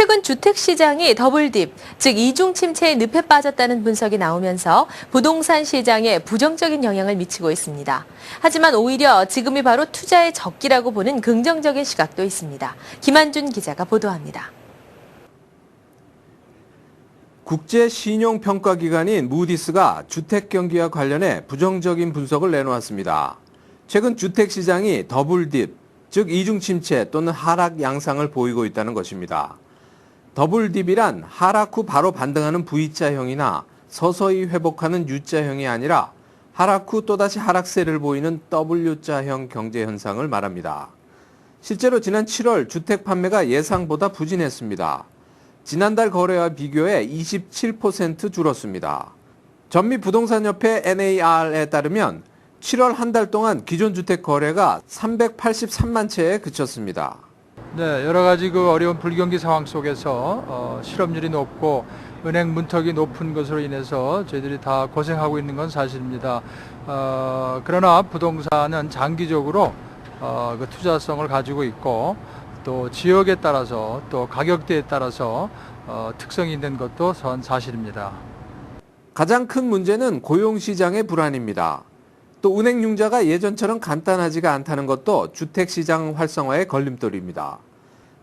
최근 주택 시장이 더블딥, 즉 이중 침체의 늪에 빠졌다는 분석이 나오면서 부동산 시장에 부정적인 영향을 미치고 있습니다. 하지만 오히려 지금이 바로 투자의 적기라고 보는 긍정적인 시각도 있습니다. 김한준 기자가 보도합니다. 국제 신용 평가 기관인 무디스가 주택 경기와 관련해 부정적인 분석을 내놓았습니다. 최근 주택 시장이 더블딥, 즉 이중 침체 또는 하락 양상을 보이고 있다는 것입니다. 더블 딥이란 하락 후 바로 반등하는 V자형이나 서서히 회복하는 U자형이 아니라 하락 후 또다시 하락세를 보이는 W자형 경제 현상을 말합니다. 실제로 지난 7월 주택 판매가 예상보다 부진했습니다. 지난달 거래와 비교해 27% 줄었습니다. 전미 부동산협회 NAR에 따르면 7월 한 달 동안 기존 주택 거래가 383만 채에 그쳤습니다. 네, 여러 가지 그 어려운 불경기 상황 속에서 어, 실업률이 높고 은행 문턱이 높은 것으로 인해서 저희들이 다 고생하고 있는 건 사실입니다. 어, 그러나 부동산은 장기적으로 어, 그 투자성을 가지고 있고 또 지역에 따라서 또 가격대에 따라서 어, 특성이 있는 것도 선 사실입니다. 가장 큰 문제는 고용시장의 불안입니다. 또 은행 융자가 예전처럼 간단하지가 않다는 것도 주택시장 활성화의 걸림돌입니다.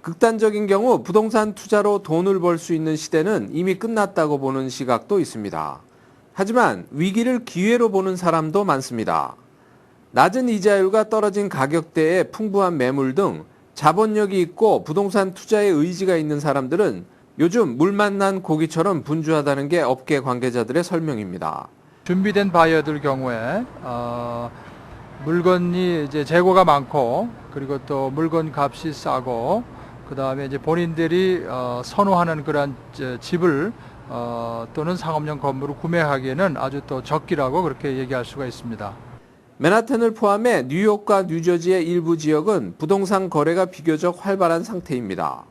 극단적인 경우 부동산 투자로 돈을 벌 수 있는 시대는 이미 끝났다고 보는 시각도 있습니다. 하지만 위기를 기회로 보는 사람도 많습니다. 낮은 이자율과 떨어진 가격대에 풍부한 매물 등 자본력이 있고 부동산 투자에 의지가 있는 사람들은 요즘 물 만 난 고기처럼 분주하다는 게 업계 관계자들의 설명입니다. 준비된 바이어들 경우에 어, 물건이 이제 재고가 많고 그리고 또 물건 값이 싸고 그 다음에 이제 본인들이 어, 선호하는 이제 집을 어, 또는 상업용 건물을 구매하기에는 아주 또 적기라고 그렇게 얘기할 수가 있습니다. 맨하탄을 포함해 뉴욕과 뉴저지의 일부 지역은 부동산 거래가 비교적 활발한 상태입니다.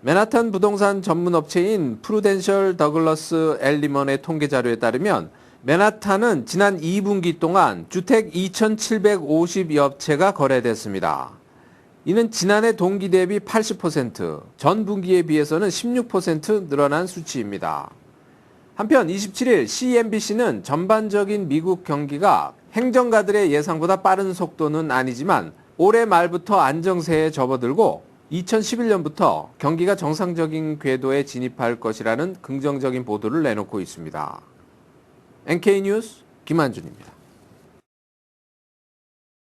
맨하탄 부동산 전문 업체인 프루덴셜 더글러스 엘리먼의 통계 자료에 따르면 맨하탄은 지난 2분기 동안 주택 2,750여 채가 거래됐습니다. 이는 지난해 동기 대비 80%, 전 분기에 비해서는 16% 늘어난 수치입니다. 한편 27일 CNBC는 전반적인 미국 경기가 행정가들의 예상보다 빠른 속도는 아니지만 올해 말부터 안정세에 접어들고 2011년부터 경기가 정상적인 궤도에 진입할 것이라는 긍정적인 보도를 내놓고 있습니다. NK 뉴스 김한준입니다.